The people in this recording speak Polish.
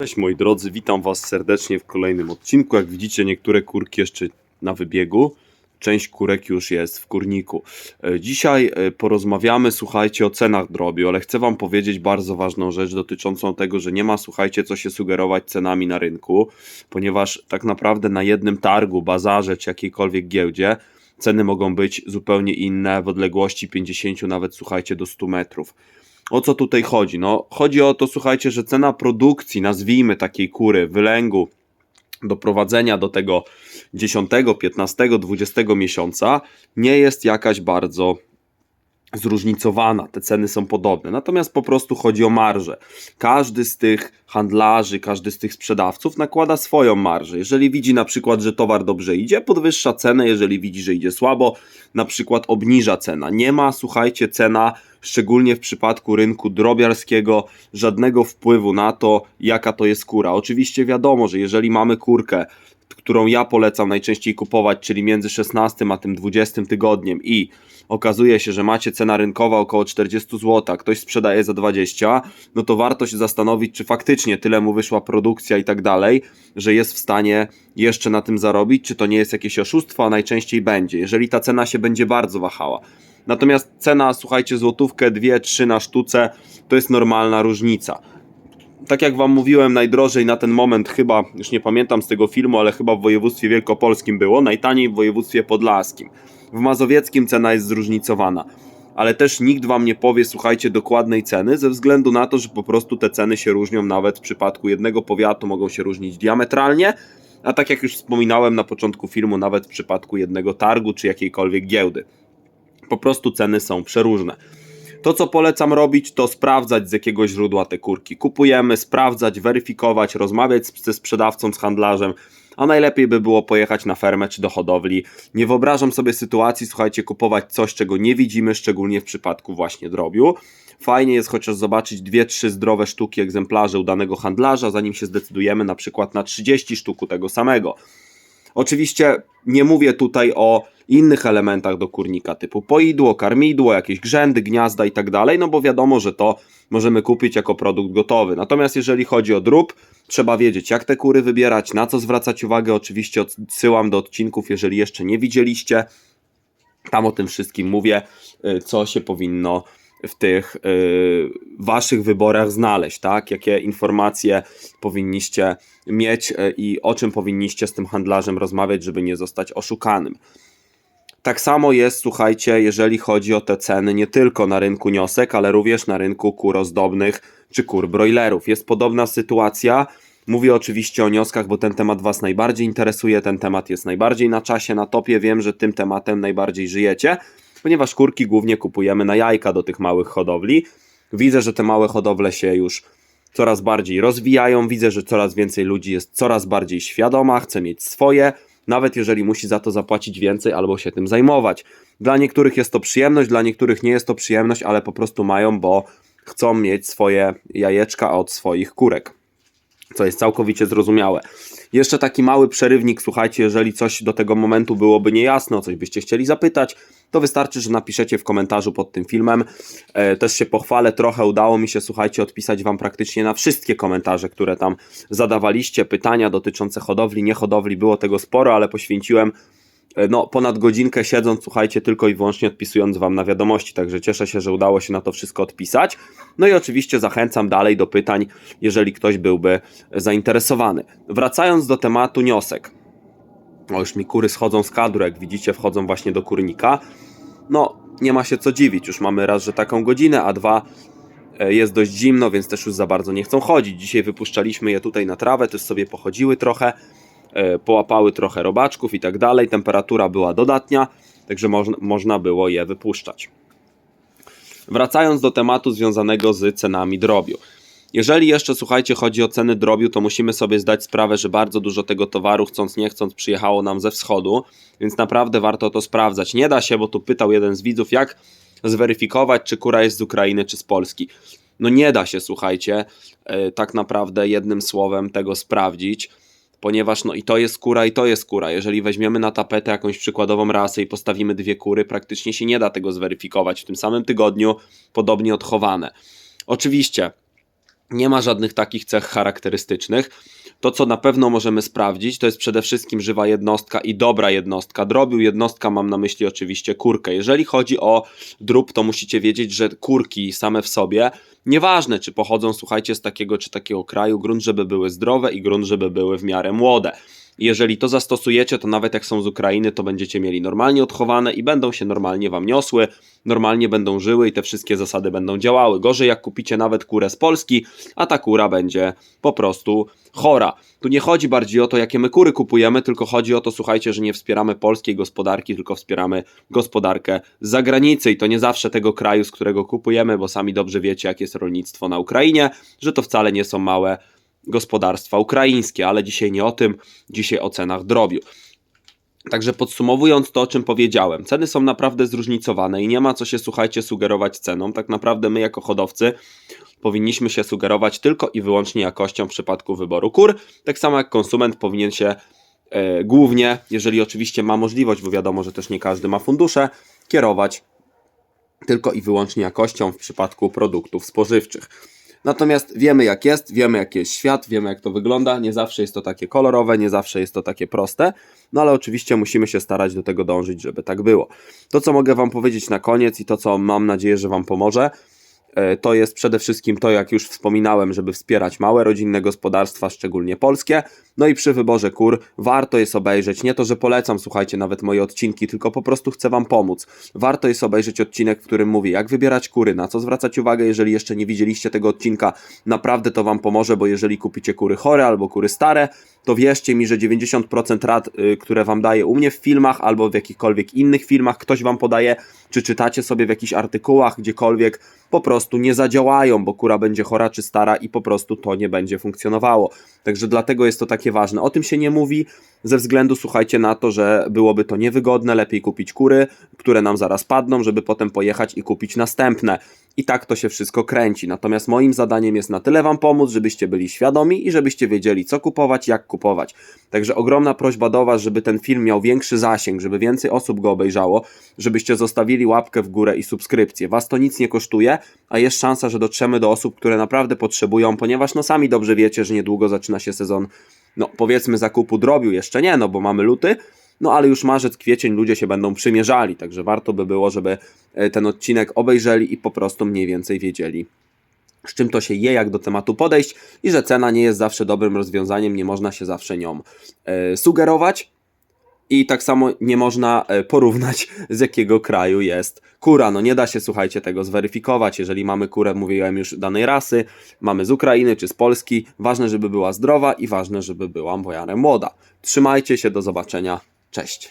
Cześć moi drodzy, witam was serdecznie w kolejnym odcinku. Jak widzicie, niektóre kurki jeszcze na wybiegu, część kurek już jest w kurniku. E, Dzisiaj e, porozmawiamy, słuchajcie, o cenach drobiu, ale chcę wam powiedzieć bardzo ważną rzecz dotyczącą tego, że nie ma, słuchajcie, co się sugerować cenami na rynku, ponieważ tak naprawdę na jednym targu, bazarze czy jakiejkolwiek giełdzie ceny mogą być zupełnie inne w odległości 50, nawet słuchajcie, do 100 metrów. O co tutaj chodzi? No, chodzi o to, słuchajcie, że cena produkcji, nazwijmy takiej kury, wylęgu, doprowadzenia do tego 10, 15, 20 miesiąca nie jest jakaś bardzo zróżnicowana, te ceny są podobne. Natomiast po prostu chodzi o marżę. Każdy z tych handlarzy, każdy z tych sprzedawców nakłada swoją marżę. Jeżeli widzi na przykład, że towar dobrze idzie, podwyższa cenę, jeżeli widzi, że idzie słabo, na przykład obniża cena. Nie ma, słuchajcie, cena, szczególnie w przypadku rynku drobiarskiego, żadnego wpływu na to, jaka to jest kura. Oczywiście wiadomo, że jeżeli mamy kurkę, którą ja polecam najczęściej kupować, czyli między 16 a tym 20 tygodniem i okazuje się, że macie cena rynkowa około 40 zł, ktoś sprzedaje za 20, no to warto się zastanowić, czy faktycznie tyle mu wyszła produkcja i tak dalej, że jest w stanie jeszcze na tym zarobić, czy to nie jest jakieś oszustwo, a najczęściej będzie, jeżeli ta cena się będzie bardzo wahała. Natomiast cena, słuchajcie, złotówkę, dwie, trzy na sztuce, to jest normalna różnica tak jak Wam mówiłem, najdrożej na ten moment chyba, już nie pamiętam z tego filmu, ale chyba w województwie wielkopolskim było, najtaniej w województwie podlaskim. W mazowieckim cena jest zróżnicowana, ale też nikt Wam nie powie, słuchajcie, dokładnej ceny, ze względu na to, że po prostu te ceny się różnią nawet w przypadku jednego powiatu, mogą się różnić diametralnie, a tak jak już wspominałem na początku filmu, nawet w przypadku jednego targu czy jakiejkolwiek giełdy. Po prostu ceny są przeróżne. To, co polecam robić, to sprawdzać z jakiego źródła te kurki kupujemy, sprawdzać, weryfikować, rozmawiać ze sprzedawcą, z handlarzem, a najlepiej by było pojechać na fermę czy do hodowli. Nie wyobrażam sobie sytuacji, słuchajcie, kupować coś, czego nie widzimy, szczególnie w przypadku właśnie drobiu. Fajnie jest chociaż zobaczyć dwie, trzy zdrowe sztuki egzemplarzy u danego handlarza, zanim się zdecydujemy na przykład na 30 sztuk tego samego. Oczywiście nie mówię tutaj o innych elementach do kurnika typu poidło, karmidło, jakieś grzędy, gniazda i tak dalej, no bo wiadomo, że to możemy kupić jako produkt gotowy. Natomiast jeżeli chodzi o drób, trzeba wiedzieć jak te kury wybierać, na co zwracać uwagę. Oczywiście odsyłam do odcinków, jeżeli jeszcze nie widzieliście. Tam o tym wszystkim mówię, y, co się powinno w tych y, waszych wyborach znaleźć, tak? Jakie informacje powinniście mieć y, i o czym powinniście z tym handlarzem rozmawiać, żeby nie zostać oszukanym. Tak samo jest, słuchajcie, jeżeli chodzi o te ceny nie tylko na rynku niosek, ale również na rynku kur ozdobnych czy kur broilerów. Jest podobna sytuacja. Mówię oczywiście o nioskach, bo ten temat Was najbardziej interesuje, ten temat jest najbardziej na czasie, na topie. Wiem, że tym tematem najbardziej żyjecie, ponieważ kurki głównie kupujemy na jajka do tych małych hodowli. Widzę, że te małe hodowle się już coraz bardziej rozwijają. Widzę, że coraz więcej ludzi jest coraz bardziej świadoma, chce mieć swoje nawet jeżeli musi za to zapłacić więcej albo się tym zajmować. Dla niektórych jest to przyjemność, dla niektórych nie jest to przyjemność, ale po prostu mają, bo chcą mieć swoje jajeczka od swoich kurek. Co jest całkowicie zrozumiałe. Jeszcze taki mały przerywnik, słuchajcie, jeżeli coś do tego momentu byłoby niejasne, o coś byście chcieli zapytać, to wystarczy, że napiszecie w komentarzu pod tym filmem. E, też się pochwalę, trochę udało mi się, słuchajcie, odpisać Wam praktycznie na wszystkie komentarze, które tam zadawaliście. Pytania dotyczące hodowli, nie hodowli, było tego sporo, ale poświęciłem no, ponad godzinkę siedząc, słuchajcie, tylko i wyłącznie odpisując Wam na wiadomości, także cieszę się, że udało się na to wszystko odpisać. No i oczywiście zachęcam dalej do pytań, jeżeli ktoś byłby zainteresowany. Wracając do tematu niosek. O, już mi kury schodzą z kadru, jak widzicie, wchodzą właśnie do kurnika. No, nie ma się co dziwić, już mamy raz, że taką godzinę, a dwa, e, jest dość zimno, więc też już za bardzo nie chcą chodzić. Dzisiaj wypuszczaliśmy je tutaj na trawę, też sobie pochodziły trochę, e, połapały trochę robaczków i tak dalej. Temperatura była dodatnia, także można, można było je wypuszczać. Wracając do tematu związanego z cenami drobiu. Jeżeli jeszcze, słuchajcie, chodzi o ceny drobiu, to musimy sobie zdać sprawę, że bardzo dużo tego towaru, chcąc nie chcąc, przyjechało nam ze wschodu, więc naprawdę warto to sprawdzać. Nie da się, bo tu pytał jeden z widzów, jak zweryfikować, czy kura jest z Ukrainy, czy z Polski. No nie da się, słuchajcie, yy, tak naprawdę jednym słowem tego sprawdzić, ponieważ no i to jest kura, i to jest kura. Jeżeli weźmiemy na tapetę jakąś przykładową rasę i postawimy dwie kury, praktycznie się nie da tego zweryfikować w tym samym tygodniu, podobnie odchowane. Oczywiście, Nie ma żadnych takich cech charakterystycznych. To, co na pewno możemy sprawdzić, to jest przede wszystkim żywa jednostka i dobra jednostka. Drobiu jednostka mam na myśli oczywiście kurkę. Jeżeli chodzi o drób, to musicie wiedzieć, że kurki same w sobie, nieważne czy pochodzą, słuchajcie, z takiego czy takiego kraju, grunt, żeby były zdrowe i grunt, żeby były w miarę młode. Jeżeli to zastosujecie, to nawet jak są z Ukrainy, to będziecie mieli normalnie odchowane i będą się normalnie wam niosły, normalnie będą żyły i te wszystkie zasady będą działały. Gorzej jak kupicie nawet kurę z Polski, a ta kura będzie po prostu chora. Tu nie chodzi bardziej o to, jakie my kury kupujemy, tylko chodzi o to, słuchajcie, że nie wspieramy polskiej gospodarki, tylko wspieramy gospodarkę z zagranicy i to nie zawsze tego kraju, z którego kupujemy, bo sami dobrze wiecie, jak jest rolnictwo na Ukrainie, że to wcale nie są małe gospodarstwa ukraińskie, ale dzisiaj nie o tym, dzisiaj o cenach drobiu. Także podsumowując to, o czym powiedziałem, ceny są naprawdę zróżnicowane i nie ma co się, słuchajcie, sugerować ceną. Tak naprawdę my, jako hodowcy, powinniśmy się sugerować tylko i wyłącznie jakością w przypadku wyboru kur. Tak samo jak konsument powinien się e, głównie, jeżeli oczywiście ma możliwość, bo wiadomo, że też nie każdy ma fundusze, kierować tylko i wyłącznie jakością w przypadku produktów spożywczych. Natomiast wiemy jak jest, wiemy jaki jest świat, wiemy jak to wygląda. Nie zawsze jest to takie kolorowe, nie zawsze jest to takie proste, no ale oczywiście musimy się starać do tego dążyć, żeby tak było. To, co mogę Wam powiedzieć na koniec i to, co mam nadzieję, że Wam pomoże, to jest przede wszystkim to, jak już wspominałem, żeby wspierać małe rodzinne gospodarstwa, szczególnie polskie. No i przy wyborze kur warto jest obejrzeć, nie to, że polecam, słuchajcie, nawet moje odcinki, tylko po prostu chcę Wam pomóc. Warto jest obejrzeć odcinek, w którym mówię, jak wybierać kury, na co zwracać uwagę, jeżeli jeszcze nie widzieliście tego odcinka, naprawdę to Wam pomoże, bo jeżeli kupicie kury chore albo kury stare, to wierzcie mi, że 90% rad, y, które Wam daję u mnie w filmach albo w jakichkolwiek innych filmach, ktoś Wam podaje, czy czytacie sobie w jakichś artykułach, gdziekolwiek, po prostu nie zadziałają, bo kura będzie chora czy stara i po prostu to nie będzie funkcjonowało. Także dlatego jest to takie ważne. O tym się nie mówi ze względu, słuchajcie, na to, że byłoby to niewygodne, lepiej kupić kury, które nam zaraz padną, żeby potem pojechać i kupić następne. I tak to się wszystko kręci. Natomiast moim zadaniem jest na tyle Wam pomóc, żebyście byli świadomi i żebyście wiedzieli, co kupować, jak kupować. Także ogromna prośba do Was, żeby ten film miał większy zasięg, żeby więcej osób go obejrzało, żebyście zostawili łapkę w górę i subskrypcję. Was to nic nie kosztuje, a jest szansa, że dotrzemy do osób, które naprawdę potrzebują, ponieważ no sami dobrze wiecie, że niedługo zaczyna się sezon, no powiedzmy zakupu drobiu, jeszcze nie, no bo mamy luty, no ale już marzec, kwiecień ludzie się będą przymierzali, także warto by było, żeby e, ten odcinek obejrzeli i po prostu mniej więcej wiedzieli, z czym to się je, jak do tematu podejść i że cena nie jest zawsze dobrym rozwiązaniem, nie można się zawsze nią e, sugerować. I tak samo nie można e, porównać, z jakiego kraju jest kura. No nie da się, słuchajcie, tego zweryfikować. Jeżeli mamy kurę, mówiłem już, danej rasy, mamy z Ukrainy czy z Polski, ważne, żeby była zdrowa i ważne, żeby była w młoda. Trzymajcie się, do zobaczenia. Cześć.